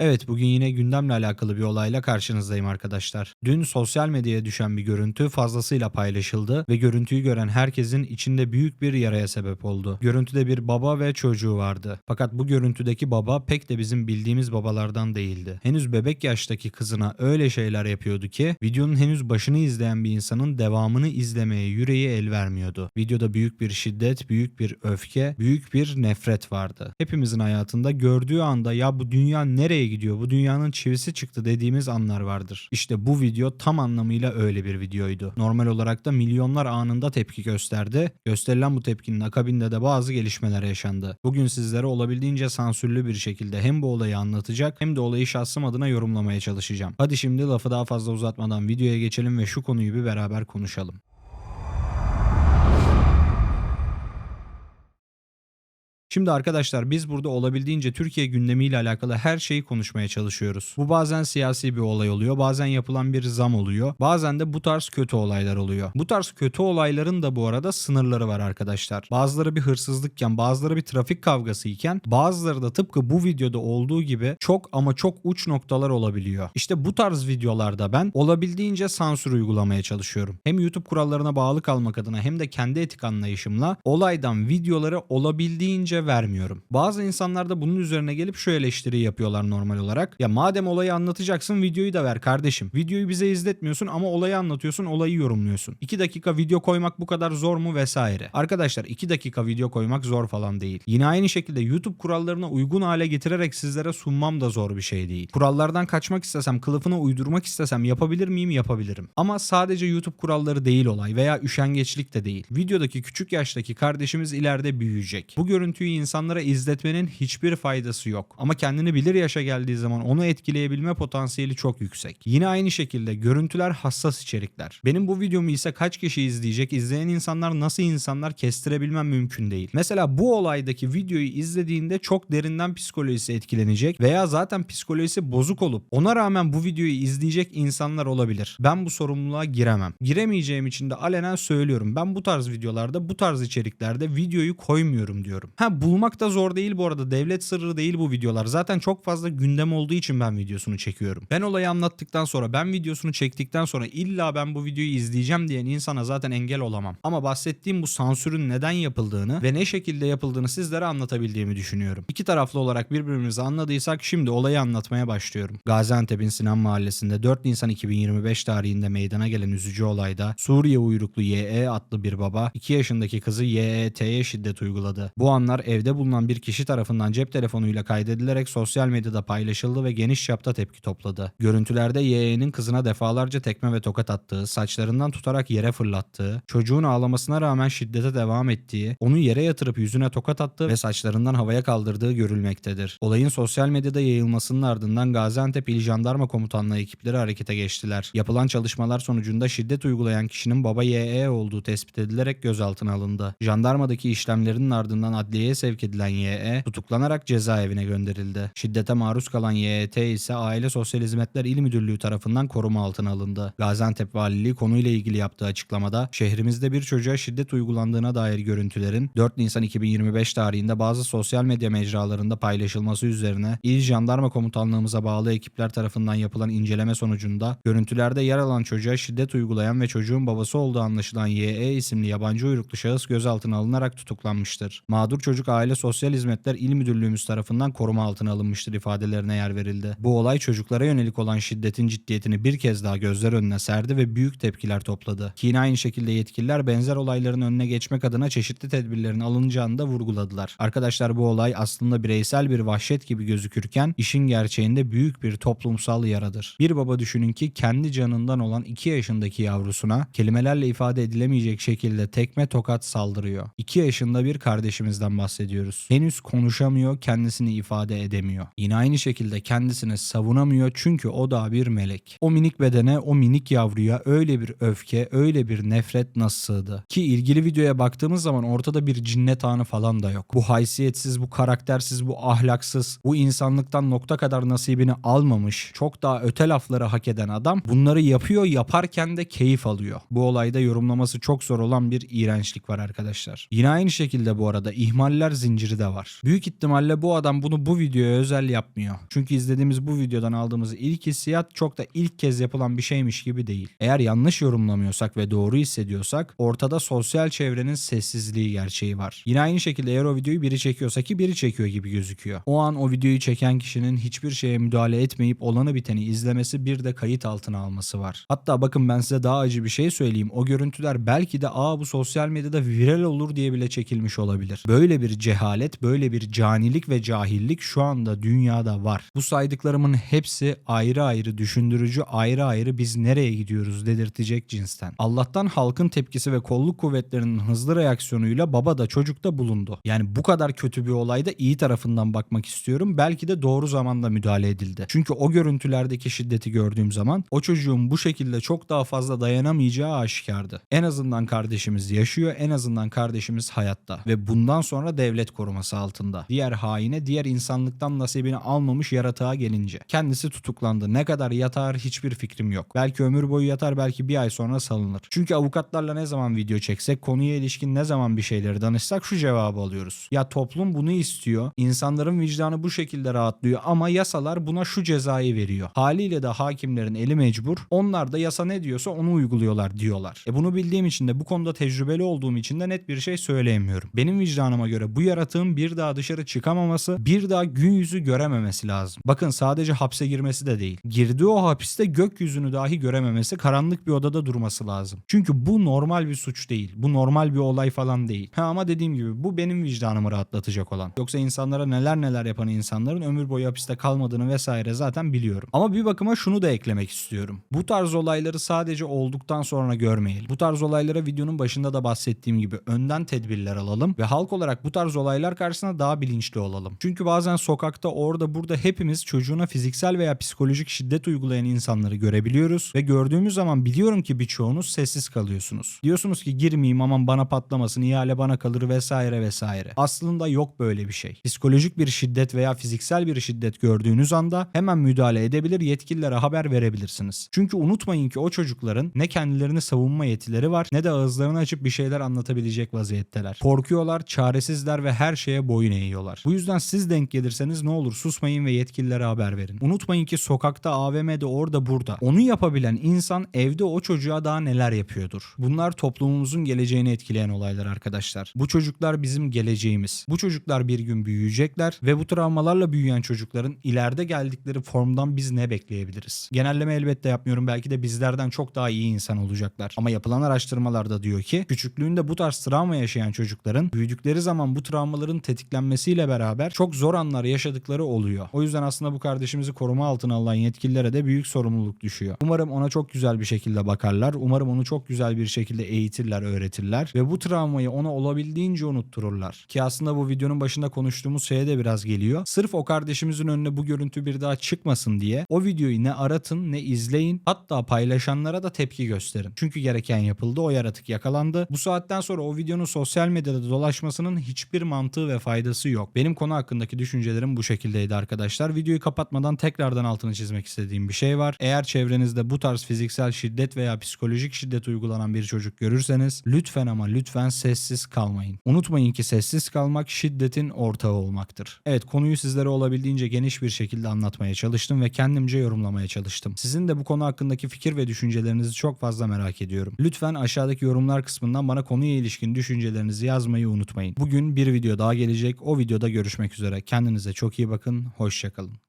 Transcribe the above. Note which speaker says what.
Speaker 1: Evet bugün yine gündemle alakalı bir olayla karşınızdayım arkadaşlar. Dün sosyal medyaya düşen bir görüntü fazlasıyla paylaşıldı ve görüntüyü gören herkesin içinde büyük bir yaraya sebep oldu. Görüntüde bir baba ve çocuğu vardı. Fakat bu görüntüdeki baba pek de bizim bildiğimiz babalardan değildi. Henüz bebek yaştaki kızına öyle şeyler yapıyordu ki videonun henüz başını izleyen bir insanın devamını izlemeye yüreği el vermiyordu. Videoda büyük bir şiddet, büyük bir öfke, büyük bir nefret vardı. Hepimizin hayatında gördüğü anda ya bu dünya nereye gidiyor, bu dünyanın çivisi çıktı dediğimiz anlar vardır. İşte bu video tam anlamıyla öyle bir videoydu. Normal olarak da milyonlar anında tepki gösterdi. Gösterilen bu tepkinin akabinde de bazı gelişmeler yaşandı. Bugün sizlere olabildiğince sansürlü bir şekilde hem bu olayı anlatacak hem de olayı şahsım adına yorumlamaya çalışacağım. Hadi şimdi lafı daha fazla uzatmadan videoya geçelim ve şu konuyu bir beraber konuşalım. Şimdi arkadaşlar biz burada olabildiğince Türkiye gündemiyle alakalı her şeyi konuşmaya çalışıyoruz. Bu bazen siyasi bir olay oluyor, bazen yapılan bir zam oluyor, bazen de bu tarz kötü olaylar oluyor. Bu tarz kötü olayların da bu arada sınırları var arkadaşlar. Bazıları bir hırsızlıkken, bazıları bir trafik kavgası iken, bazıları da tıpkı bu videoda olduğu gibi çok ama çok uç noktalar olabiliyor. İşte bu tarz videolarda ben olabildiğince sansür uygulamaya çalışıyorum. Hem YouTube kurallarına bağlı kalmak adına hem de kendi etik anlayışımla olaydan videoları olabildiğince vermiyorum. Bazı insanlar da bunun üzerine gelip şu eleştiriyi yapıyorlar normal olarak. Ya madem olayı anlatacaksın videoyu da ver kardeşim. Videoyu bize izletmiyorsun ama olayı anlatıyorsun, olayı yorumluyorsun. 2 dakika video koymak bu kadar zor mu vesaire. Arkadaşlar 2 dakika video koymak zor falan değil. Yine aynı şekilde YouTube kurallarına uygun hale getirerek sizlere sunmam da zor bir şey değil. Kurallardan kaçmak istesem, kılıfına uydurmak istesem yapabilir miyim? Yapabilirim. Ama sadece YouTube kuralları değil olay veya üşengeçlik de değil. Videodaki küçük yaştaki kardeşimiz ileride büyüyecek. Bu görüntüyü insanlara izletmenin hiçbir faydası yok. Ama kendini bilir yaşa geldiği zaman onu etkileyebilme potansiyeli çok yüksek. Yine aynı şekilde görüntüler hassas içerikler. Benim bu videomu ise kaç kişi izleyecek, izleyen insanlar nasıl insanlar kestirebilmem mümkün değil. Mesela bu olaydaki videoyu izlediğinde çok derinden psikolojisi etkilenecek veya zaten psikolojisi bozuk olup ona rağmen bu videoyu izleyecek insanlar olabilir. Ben bu sorumluluğa giremem. Giremeyeceğim için de alenen söylüyorum. Ben bu tarz videolarda, bu tarz içeriklerde videoyu koymuyorum diyorum. Ha bulmak da zor değil bu arada. Devlet sırrı değil bu videolar. Zaten çok fazla gündem olduğu için ben videosunu çekiyorum. Ben olayı anlattıktan sonra, ben videosunu çektikten sonra illa ben bu videoyu izleyeceğim diyen insana zaten engel olamam. Ama bahsettiğim bu sansürün neden yapıldığını ve ne şekilde yapıldığını sizlere anlatabildiğimi düşünüyorum. İki taraflı olarak birbirimizi anladıysak şimdi olayı anlatmaya başlıyorum. Gaziantep'in Sinan Mahallesi'nde 4 Nisan 2025 tarihinde meydana gelen üzücü olayda Suriye uyruklu YE adlı bir baba 2 yaşındaki kızı YET'ye şiddet uyguladı. Bu anlar evde bulunan bir kişi tarafından cep telefonuyla kaydedilerek sosyal medyada paylaşıldı ve geniş çapta tepki topladı. Görüntülerde YE'nin kızına defalarca tekme ve tokat attığı, saçlarından tutarak yere fırlattığı, çocuğun ağlamasına rağmen şiddete devam ettiği, onu yere yatırıp yüzüne tokat attığı ve saçlarından havaya kaldırdığı görülmektedir. Olayın sosyal medyada yayılmasının ardından Gaziantep İl Jandarma Komutanlığı ekipleri harekete geçtiler. Yapılan çalışmalar sonucunda şiddet uygulayan kişinin baba YE olduğu tespit edilerek gözaltına alındı. Jandarmadaki işlemlerin ardından adliyeye sevk edilen YE tutuklanarak cezaevine gönderildi. Şiddete maruz kalan YET ise Aile Sosyal Hizmetler İl Müdürlüğü tarafından koruma altına alındı. Gaziantep Valiliği konuyla ilgili yaptığı açıklamada şehrimizde bir çocuğa şiddet uygulandığına dair görüntülerin 4 Nisan 2025 tarihinde bazı sosyal medya mecralarında paylaşılması üzerine İl Jandarma Komutanlığımıza bağlı ekipler tarafından yapılan inceleme sonucunda görüntülerde yer alan çocuğa şiddet uygulayan ve çocuğun babası olduğu anlaşılan YE isimli yabancı uyruklu şahıs gözaltına alınarak tutuklanmıştır. Mağdur çocuk Aile Sosyal Hizmetler İl Müdürlüğümüz tarafından koruma altına alınmıştır ifadelerine yer verildi. Bu olay çocuklara yönelik olan şiddetin ciddiyetini bir kez daha gözler önüne serdi ve büyük tepkiler topladı. Ki aynı şekilde yetkililer benzer olayların önüne geçmek adına çeşitli tedbirlerin alınacağını da vurguladılar. Arkadaşlar bu olay aslında bireysel bir vahşet gibi gözükürken işin gerçeğinde büyük bir toplumsal yaradır. Bir baba düşünün ki kendi canından olan 2 yaşındaki yavrusuna kelimelerle ifade edilemeyecek şekilde tekme tokat saldırıyor. 2 yaşında bir kardeşimizden bahsediyoruz. Henüz konuşamıyor, kendisini ifade edemiyor. Yine aynı şekilde kendisini savunamıyor çünkü o da bir melek. O minik bedene, o minik yavruya öyle bir öfke, öyle bir nefret nasıl sığdı? Ki ilgili videoya baktığımız zaman ortada bir cinnet anı falan da yok. Bu haysiyetsiz, bu karaktersiz, bu ahlaksız, bu insanlıktan nokta kadar nasibini almamış, çok daha öte lafları hak eden adam bunları yapıyor, yaparken de keyif alıyor. Bu olayda yorumlaması çok zor olan bir iğrençlik var arkadaşlar. Yine aynı şekilde bu arada ihmaller olaylar zinciri de var. Büyük ihtimalle bu adam bunu bu videoya özel yapmıyor. Çünkü izlediğimiz bu videodan aldığımız ilk hissiyat çok da ilk kez yapılan bir şeymiş gibi değil. Eğer yanlış yorumlamıyorsak ve doğru hissediyorsak ortada sosyal çevrenin sessizliği gerçeği var. Yine aynı şekilde eğer o videoyu biri çekiyorsa ki biri çekiyor gibi gözüküyor. O an o videoyu çeken kişinin hiçbir şeye müdahale etmeyip olanı biteni izlemesi bir de kayıt altına alması var. Hatta bakın ben size daha acı bir şey söyleyeyim. O görüntüler belki de aa bu sosyal medyada viral olur diye bile çekilmiş olabilir. Böyle bir cehalet, böyle bir canilik ve cahillik şu anda dünyada var. Bu saydıklarımın hepsi ayrı ayrı düşündürücü, ayrı ayrı biz nereye gidiyoruz dedirtecek cinsten. Allah'tan halkın tepkisi ve kolluk kuvvetlerinin hızlı reaksiyonuyla baba da çocuk da bulundu. Yani bu kadar kötü bir olayda iyi tarafından bakmak istiyorum. Belki de doğru zamanda müdahale edildi. Çünkü o görüntülerdeki şiddeti gördüğüm zaman o çocuğun bu şekilde çok daha fazla dayanamayacağı aşikardı. En azından kardeşimiz yaşıyor, en azından kardeşimiz hayatta ve bundan sonra devlet koruması altında. Diğer haine, diğer insanlıktan nasibini almamış yaratığa gelince. Kendisi tutuklandı. Ne kadar yatar hiçbir fikrim yok. Belki ömür boyu yatar, belki bir ay sonra salınır. Çünkü avukatlarla ne zaman video çeksek, konuya ilişkin ne zaman bir şeyleri danışsak şu cevabı alıyoruz. Ya toplum bunu istiyor, insanların vicdanı bu şekilde rahatlıyor ama yasalar buna şu cezayı veriyor. Haliyle de hakimlerin eli mecbur. Onlar da yasa ne diyorsa onu uyguluyorlar diyorlar. E bunu bildiğim için de bu konuda tecrübeli olduğum için de net bir şey söyleyemiyorum. Benim vicdanıma göre bu yaratığın bir daha dışarı çıkamaması, bir daha gün yüzü görememesi lazım. Bakın sadece hapse girmesi de değil. Girdiği o hapiste gökyüzünü dahi görememesi, karanlık bir odada durması lazım. Çünkü bu normal bir suç değil. Bu normal bir olay falan değil. Ha ama dediğim gibi bu benim vicdanımı rahatlatacak olan. Yoksa insanlara neler neler yapan insanların ömür boyu hapiste kalmadığını vesaire zaten biliyorum. Ama bir bakıma şunu da eklemek istiyorum. Bu tarz olayları sadece olduktan sonra görmeyelim. Bu tarz olaylara videonun başında da bahsettiğim gibi önden tedbirler alalım ve halk olarak bu tarz olaylar karşısında daha bilinçli olalım. Çünkü bazen sokakta orada burada hepimiz çocuğuna fiziksel veya psikolojik şiddet uygulayan insanları görebiliyoruz ve gördüğümüz zaman biliyorum ki birçoğunuz sessiz kalıyorsunuz. Diyorsunuz ki girmeyeyim aman bana patlamasın ihale bana kalır vesaire vesaire. Aslında yok böyle bir şey. Psikolojik bir şiddet veya fiziksel bir şiddet gördüğünüz anda hemen müdahale edebilir yetkililere haber verebilirsiniz. Çünkü unutmayın ki o çocukların ne kendilerini savunma yetileri var ne de ağızlarını açıp bir şeyler anlatabilecek vaziyetteler. Korkuyorlar, çaresizler ve her şeye boyun eğiyorlar. Bu yüzden siz denk gelirseniz ne olur susmayın ve yetkililere haber verin. Unutmayın ki sokakta, AVM'de, orada, burada. Onu yapabilen insan evde o çocuğa daha neler yapıyordur. Bunlar toplumumuzun geleceğini etkileyen olaylar arkadaşlar. Bu çocuklar bizim geleceğimiz. Bu çocuklar bir gün büyüyecekler ve bu travmalarla büyüyen çocukların ileride geldikleri formdan biz ne bekleyebiliriz? Genelleme elbette yapmıyorum. Belki de bizlerden çok daha iyi insan olacaklar. Ama yapılan araştırmalarda diyor ki küçüklüğünde bu tarz travma yaşayan çocukların büyüdükleri zaman bu travmaların tetiklenmesiyle beraber çok zor anlar yaşadıkları oluyor. O yüzden aslında bu kardeşimizi koruma altına alan yetkililere de büyük sorumluluk düşüyor. Umarım ona çok güzel bir şekilde bakarlar. Umarım onu çok güzel bir şekilde eğitirler, öğretirler ve bu travmayı ona olabildiğince unuttururlar. Ki aslında bu videonun başında konuştuğumuz şeye de biraz geliyor. Sırf o kardeşimizin önüne bu görüntü bir daha çıkmasın diye o videoyu ne aratın ne izleyin hatta paylaşanlara da tepki gösterin. Çünkü gereken yapıldı o yaratık yakalandı. Bu saatten sonra o videonun sosyal medyada dolaşmasının hiçbir mantığı ve faydası yok. Benim konu hakkındaki düşüncelerim bu şekildeydi arkadaşlar. Videoyu kapatmadan tekrardan altını çizmek istediğim bir şey var. Eğer çevrenizde bu tarz fiziksel şiddet veya psikolojik şiddet uygulanan bir çocuk görürseniz lütfen ama lütfen sessiz kalmayın. Unutmayın ki sessiz kalmak şiddetin ortağı olmaktır. Evet konuyu sizlere olabildiğince geniş bir şekilde anlatmaya çalıştım ve kendimce yorumlamaya çalıştım. Sizin de bu konu hakkındaki fikir ve düşüncelerinizi çok fazla merak ediyorum. Lütfen aşağıdaki yorumlar kısmından bana konuya ilişkin düşüncelerinizi yazmayı unutmayın. Bugün bir video daha gelecek. O videoda görüşmek üzere. Kendinize çok iyi bakın. Hoşçakalın.